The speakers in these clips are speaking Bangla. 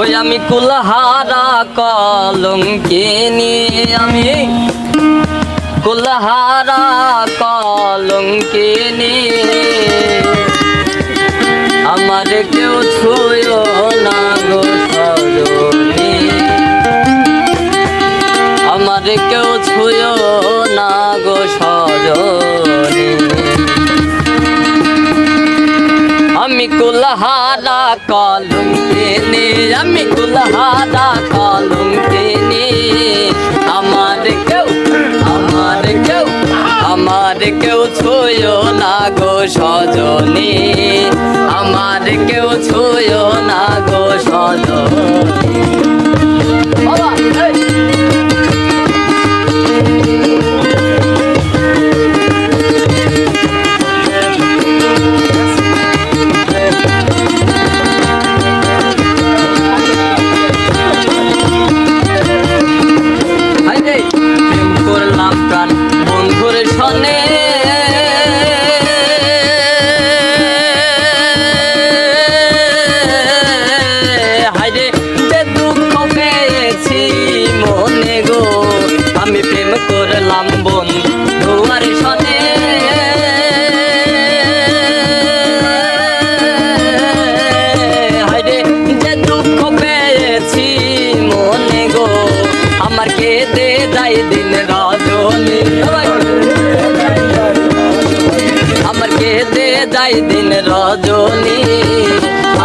ওই আমি কুলহারা কলঙ্কিনি, আমি কুলহারা কলঙ্কিনি। আমার কেউ ছুঁয় না গো সজনী আমার কেউ ছুঁয় না গো সজনী আমি কুলহারা কলম কিনি আমি কুলহারা কলম কিনি আমার কেউ আমার কেউ আমার কেউ ছুঁয় না গো সজনী। আমার কেউ ছুঁয় না গো সজনী। করলাম বন্ধুয়ার সনে। হাইরে যে দুঃখ পেয়েছি মনে গো, আমার কেঁদে যাই দিন রজনী। আমার কেঁদে যাই দিন রজনী।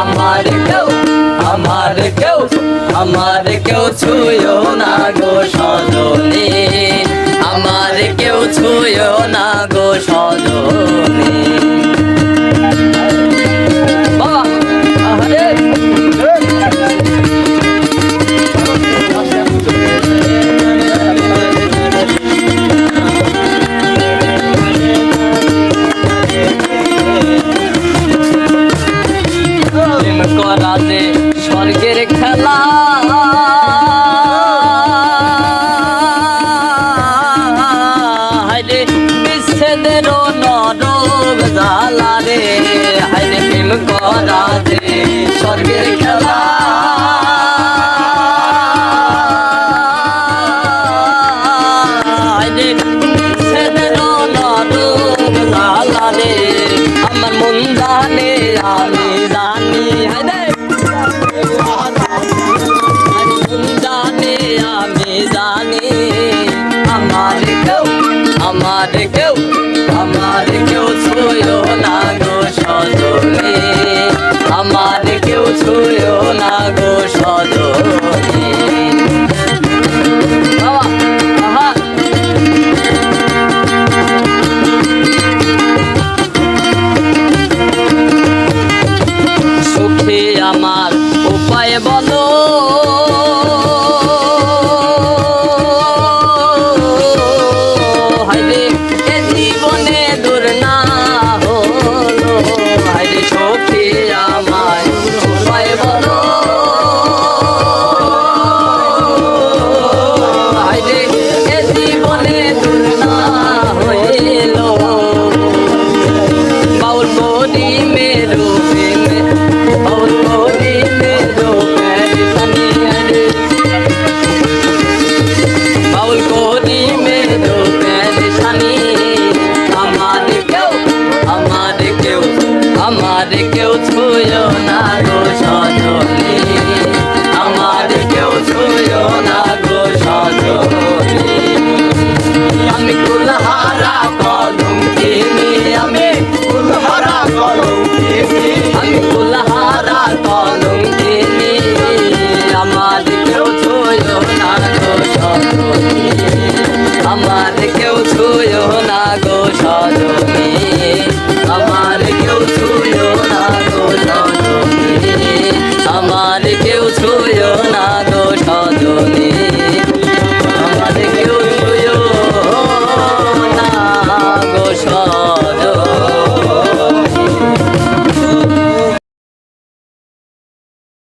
আমার কেউ আমার কেউ আমার কেউ ছুঁয়ো না গো সজনী। ছুঁয়ো না গো সজনী। বাবা আরে প্রেম করা যে স্বর্গের খেলা। বিচ্ছেদের নরক জ্বালা রে। হাইরে প্রেম করা যে স্বর্গের খেলা। আমার মন জানে, আমি জানি। হাইরে জানে, আমি আমার আমার কেউ আমার কেউ ছুঁয়ো না।